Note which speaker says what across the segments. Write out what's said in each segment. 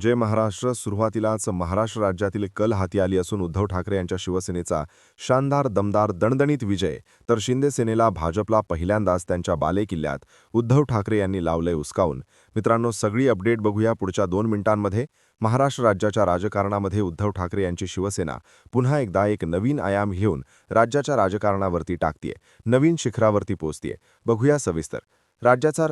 Speaker 1: जय महाराष्ट्र सुरुवातीलाच महाराष्ट्र राज्यातील कल हाती आली असून उद्धव ठाकरे यांच्या शिवसेनेचा शानदार दमदार दणदणीत विजय तर शिंदे सेनेला भाजपला पहिल्यांदाच त्यांच्या बालेकिल्ल्यात उद्धव ठाकरे यांनी लावलंय उसकावून. मित्रांनो सगळी अपडेट बघूया पुढच्या दोन मिनिटांमध्ये. महाराष्ट्र राज्याच्या राजकारणामध्ये उद्धव ठाकरे यांची शिवसेना पुन्हा एकदा एक नवीन आयाम घेऊन राज्याच्या राजकारणावरती टाकतीये नवीन शिखरावरती पोचतीये. बघूया सविस्तर. राज्याचा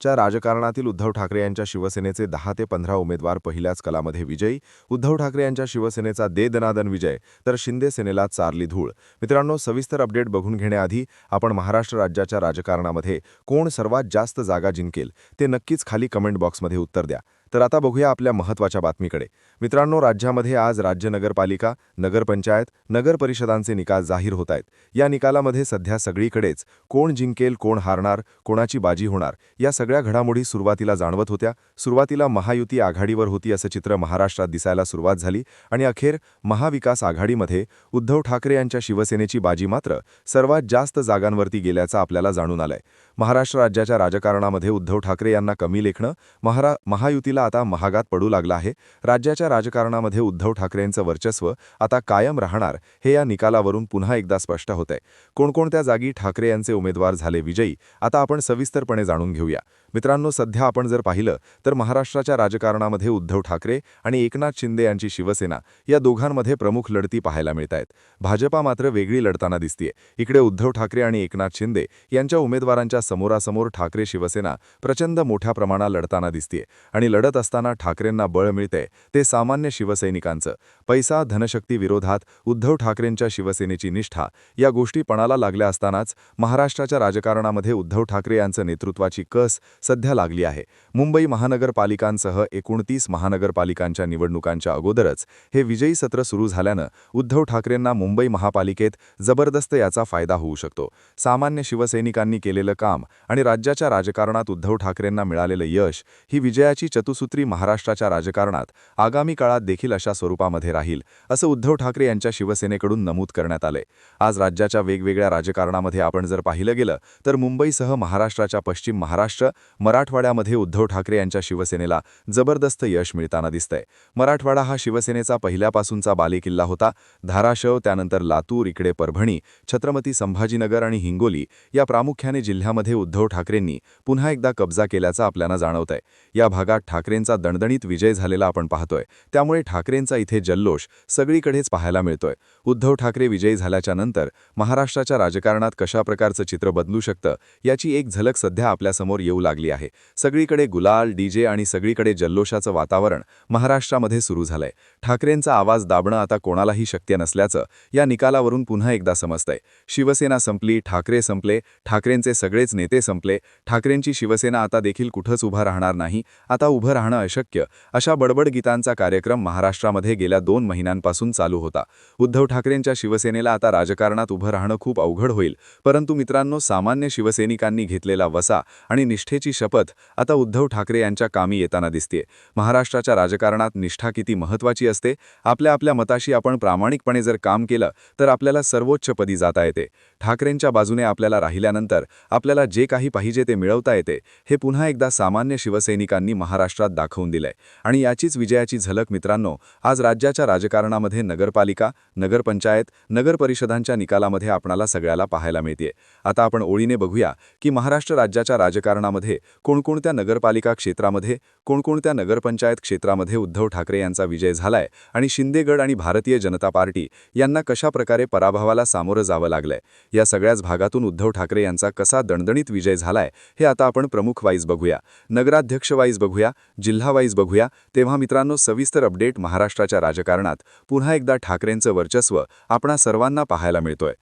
Speaker 1: च्या राजकारणातील उद्धव ठाकरे यांच्या शिवसेनेचे दहा ते पंधरा उमेदवार पहिल्याच कलामध्ये विजयी. उद्धव ठाकरे यांच्या शिवसेनेचा दे दनादन विजय तर शिंदे सेनेला चारली धूळ. मित्रांनो सविस्तर अपडेट बघून घेण्याआधी आपण महाराष्ट्र राज्याच्या राजकारणामध्ये कोण सर्वात जास्त जागा जिंकेल ते नक्कीच खाली कमेंट बॉक्समध्ये उत्तर द्या. तर आता बघूया आपल्या महत्त्वाच्या बातमीकडे. मित्रांनो राज्यामध्ये आज राज्य नगरपालिका नगरपंचायत नगर परिषदांचे निकाल जाहीर होत आहेत या निकालामध्ये सध्या सगळीकडेच कोण जिंकेल कोण हारणार कोणाची बाजी होणार या सगळ्या घडामोडी सुरुवातीला जाणवत होत्या. सुरुवातीला महायुती आघाडीवर होती असं चित्र महाराष्ट्रात दिसायला सुरुवात झाली आणि अखेर महाविकास आघाडीमध्ये उद्धव ठाकरे यांच्या शिवसेनेची बाजी मात्र सर्वात जास्त जागांवरती गेल्याचं आपल्याला जाणून आलंय. महाराष्ट्र राज्याच्या राजकारणामध्ये उद्धव ठाकरे यांना कमी लेखणं महारा महायुतीला आता महागात पडू लागला आहे. राज्याच्या राजकारणामध्ये उद्धव ठाकरेंचं वर्चस्व आता कायम राहणार हे या निकालावरून पुन्हा एकदा स्पष्ट होतंय. कोणकोणत्या जागी ठाकरे यांचे उमेदवार झाले विजयी आता आपण सविस्तरपणे जाणून घेऊया. मित्रांनो सध्या आपण जर पाहिलं तर महाराष्ट्राच्या राजकारणामध्ये उद्धव ठाकरे आणि एकनाथ शिंदे यांची शिवसेना या दोघांमध्ये प्रमुख लढती पाहायला मिळत आहेत भाजपा मात्र वेगळी लढताना दिसतीये. इकडे उद्धव ठाकरे आणि एकनाथ शिंदे यांच्या उमेदवारांच्या समोरासमोर ठाकरे शिवसेना प्रचंड मोठ्या प्रमाणात लढताना दिसतीये आणि लढत असताना ठाकरेंना बळ मिळते ते सामान्य शिवसैनिकांचं. पैसा धनशक्ती विरोधात उद्धव ठाकरेंच्या शिवसेनेची निष्ठा या गोष्टी पणाला लागल्या असतानाच महाराष्ट्राच्या राजकारणामध्ये उद्धव ठाकरे यांचं नेतृत्वाची कस सध्या लागली आहे. मुंबई महानगरपालिकांसह एकोणतीस महानगरपालिकांच्या निवडणुकांच्या अगोदरच हे विजयी सत्र सुरू झाल्यानं उद्धव ठाकरेंना मुंबई महापालिकेत जबरदस्त याचा फायदा होऊ शकतो. सामान्य शिवसैनिकांनी केलेलं काम आणि राज्याच्या राजकारणात उद्धव ठाकरेंना मिळालेलं यश ही विजयाची चतुसूत्री महाराष्ट्राच्या राजकारणात आगामी काळात देखील अशा स्वरूपामध्ये राहील असं उद्धव ठाकरे यांच्या शिवसेनेकडून नमूद करण्यात आले आज राज्याच्या वेगवेगळ्या राजकारणामध्ये आपण जर पाहिलं गेलं तर मुंबईसह महाराष्ट्राच्या पश्चिम महाराष्ट्र मराठवाड्यामध्ये उद्धव ठाकरे यांच्या शिवसेनेला जबरदस्त यश मिळताना दिसतंय. मराठवाडा हा शिवसेनेचा पहिल्यापासूनचा बालेकिल्ला होता. धाराशव त्यानंतर लातूर इकडे परभणी छत्रपती संभाजीनगर आणि हिंगोली या प्रामुख्याने जिल्ह्यामध्ये उद्धव ठाकरेंनी पुन्हा एकदा कब्जा केल्याचा आपल्याला जाणवतंय. या भागात ठाकरेंचा दणदणीत विजय झालेला आपण पाहतोय. त्यामुळे ठाकरेंचा इथे जल्लोष सगळीकडेच पाहायला मिळतोय. उद्धव ठाकरे विजयी झाल्याच्यानंतर महाराष्ट्राच्या राजकारणात कशा प्रकारचं चित्र बदलू शकतं याची एक झलक सध्या आपल्यासमोर येऊ लागली आहे. सगळीकडे गुलाल डीजे आणि सगळीकडे जल्लोषाचं वातावरण महाराष्ट्रामध्ये सुरू झालंय. ठाकरेंचा आवाज दाबणं आता कोणालाही शक्य नसल्याचं या निकालावरून पुन्हा एकदा समजतंय. शिवसेना संपली ठाकरे संपले ठाकरेंचे सगळेच नेते संपले ठाकरेंची शिवसेना आता देखील कुठंच उभं राहणार नाही आता उभं राहणं अशक्य अशा बडबड गीतांचा कार्यक्रम महाराष्ट्रामध्ये गेल्या दोन महिन्यांपासून चालू होता. उद्धव ठाकरेंच्या शिवसेनेला आता राजकारणात उभं राहणं खूप अवघड होईल परंतु मित्रांनो सामान्य शिवसैनिकांनी घेतलेला वसा आणि निष्ठेची शपथ आता उद्धव ठाकरे यांच्या कामी येताना दिसते महाराष्ट्राच्या राजकारणात निष्ठा किती महत्वाची असते आपल्या आपल्या मताशी आपण प्रामाणिकपणे जर काम केलं तर आपल्याला सर्वोच्च पदी जाता येते. ठाकरेंच्या बाजूने आपल्याला राहिल्यानंतर आपल्याला जे काही पाहिजे ते मिळवता येते हे पुन्हा एकदा सामान्य शिवसैनिकांनी महाराष्ट्रात दाखवून दिलंय. आणि याचीच विजयाची झलक मित्रांनो आज राज्याच्या राजकारणामध्ये नगरपालिका नगरपंचायत नगर परिषदांच्या निकालामध्ये आपणाला सगळ्याला पाहायला मिळते आता आपण ओळीने बघूया की महाराष्ट्र राज्याच्या राजकारणामध्ये कोणकोणत्या नगरपालिका क्षेत्रामध्ये कोणकोणत्या नगरपंचायत क्षेत्रामध्ये उद्धव ठाकरे यांचा विजय झालाय आणि शिंदेगड आणि भारतीय जनता पार्टी यांना कशा प्रकारे पराभवाला सामोरं जावं लागलंय या सगळ्याच भागातून उद्धव ठाकरे यांचा कसा दणदणीत विजय झालाय हे आता आपण प्रमुख वाईज बघूया. नगराध्यक्ष वाईज बघूया जिल्हा वाईज बघूया. तेव्हा मित्रांनो सविस्तर अपडेट महाराष्ट्राच्या राजकारणात. पुन्हा एकदा ठाकरेंचं वर्चस्व आपणा सर्वांना पाहायला मिळतोय.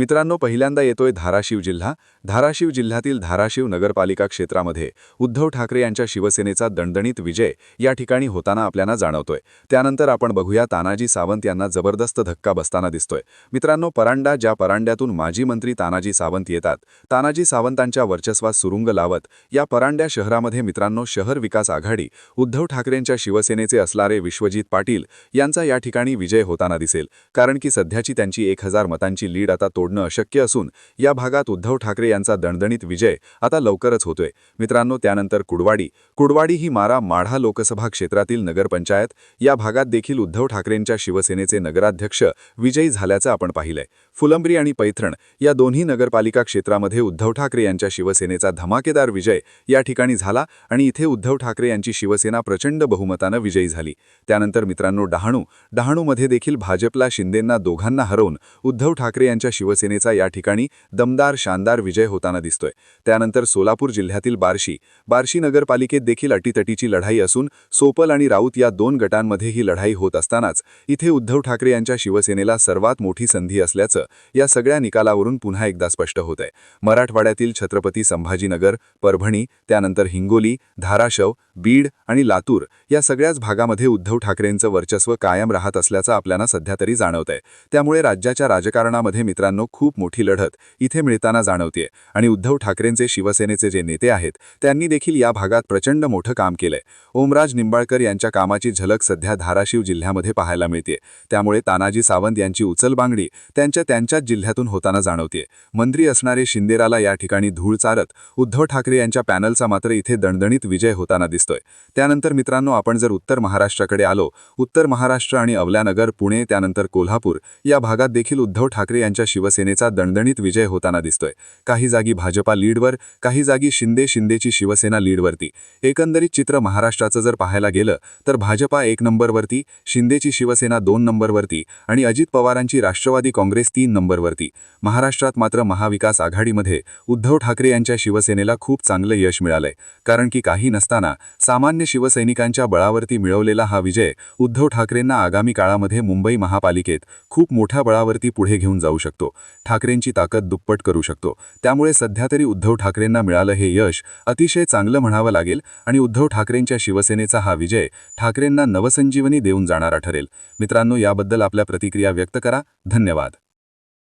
Speaker 1: मित्रांनो पहिल्यांदा येतोय धाराशिव जिल्हा. धाराशिव जिल्ह्यातील धाराशिव नगरपालिका क्षेत्रामध्ये उद्धव ठाकरे यांच्या शिवसेनेचा दणदणीत विजय या ठिकाणी होताना आपल्याला जाणवतोय. त्यानंतर आपण बघूया तानाजी सावंत यांना जबरदस्त धक्का बसताना दिसतोय. मित्रांनो परांडा ज्या परांड्यातून माजी मंत्री तानाजी सावंत येतात तानाजी सावंतांच्या वर्चस्वात सुरुंग लावत या परांड्या शहरामध्ये मित्रांनो शहर विकास आघाडी उद्धव ठाकरेंच्या शिवसेनेचे असणारे विश्वजित पाटील यांचा या ठिकाणी विजय होताना दिसेल. कारण की सध्याची त्यांची एक हजार मतांची लीड आता तोड
Speaker 2: सोडणं अशक्य असून या भागात उद्धव ठाकरे यांचा दणदणीत विजय आता लवकरच होतोय. मित्रांनो त्यानंतर कुडवाडी. कुडवाडी ही मारा माढा लोकसभा क्षेत्रातील नगरपंचायत. या भागात देखील उद्धव ठाकरेंच्या शिवसेनेचे नगराध्यक्ष विजयी झाल्याचं आपण पाहिलंय. फुलंब्री आणि पैथरण या दोन्ही नगरपालिका क्षेत्रामध्ये उद्धव ठाकरे यांच्या शिवसेनेचा धमाकेदार विजय या ठिकाणी झाला आणि इथे उद्धव ठाकरे यांची शिवसेना प्रचंड बहुमतानं विजयी झाली. त्यानंतर मित्रांनो डहाणू. डहाणूमध्ये देखील भाजपला शिंदेंना दोघांना हरवून उद्धव ठाकरे यांच्या शिव शिवसेनेचा या ठिकाणी दमदार शानदार विजय होताना दिसतोय. त्यानंतर सोलापूर जिल्ह्यातील बार्शी. बार्शी नगरपालिकेत देखील अटीतटीची लढाई असून सोपल आणि राऊत या दोन गटांमध्ये ही लढाई होत असतानाच इथे उद्धव ठाकरे यांच्या शिवसेनेला सर्वात मोठी संधी असल्याचं या सगळ्या निकालावरून पुन्हा एकदा स्पष्ट होत आहे मराठवाड्यातील छत्रपती संभाजीनगर परभणी त्यानंतर हिंगोली धाराशव बीड आणि लातूर या सगळ्याच भागामध्ये उद्धव ठाकरेंचं वर्चस्व कायम राहत असल्याचं आपल्याला सध्या तरी जाणवतंय. त्यामुळे राज्याच्या राजकारणामध्ये मित्रांनो खूप मोठी लढत इथे मिळताना जाणवतेय. आणि उद्धव ठाकरेंचे शिवसेनेचे जे नेते आहेत त्यांनी देखील या भागात प्रचंड मोठं काम केलंय. ओमराज निंबाळकर यांच्या कामाची झलक सध्या धाराशिव जिल्ह्यामध्ये पाहायला मिळते त्यामुळे तानाजी सावंत यांची उचलबांगडी त्यांच्या त्यांच्याच जिल्ह्यातून होताना जाणवते मंत्री असणारे शिंदेराला या ठिकाणी धूळ चारत उद्धव ठाकरे यांच्या पॅनलचा मात्र इथे दणदणीत विजय होताना दिसतोय. त्यानंतर मित्रांनो आपण जर उत्तर महाराष्ट्राकडे आलो उत्तर महाराष्ट्र आणि अवल्यानगर पुणे त्यानंतर कोल्हापूर या भागात देखील उद्धव ठाकरे यांच्या शिवसेना शिवसेनेचा दणदणीत विजय होताना दिसतोय. काही जागी भाजपा लीडवर काही जागी शिंदे शिंदेची शिवसेना लीडवरती. एकंदरीत चित्र महाराष्ट्राचं जर पाहायला गेलं तर भाजपा एक नंबरवरती शिंदेची शिवसेना दोन नंबरवरती आणि अजित पवारांची राष्ट्रवादी काँग्रेस तीन नंबरवरती. महाराष्ट्रात मात्र महाविकास आघाडीमध्ये उद्धव ठाकरे यांच्या शिवसेनेला खूप चांगलं यश मिळालंय. कारण की काही नसताना सामान्य शिवसैनिकांच्या बळावरती मिळवलेला हा विजय उद्धव ठाकरेंना आगामी काळामध्ये मुंबई महापालिकेत खूप मोठ्या बळावरती पुढे घेऊन जाऊ शकतो. ठाकरेंची ताकद दुप्पट करू शकतो. त्यामुळे सध्या तरी उद्धव ठाकरेंना मिळालं हे यश अतिशय चांगलं म्हणावं लागेल आणि उद्धव ठाकरेंच्या शिवसेनेचा हा विजय ठाकरेंना नवसंजीवनी देऊन जाणारा ठरेल. मित्रांनो याबद्दल आपल्या प्रतिक्रिया व्यक्त करा. धन्यवाद.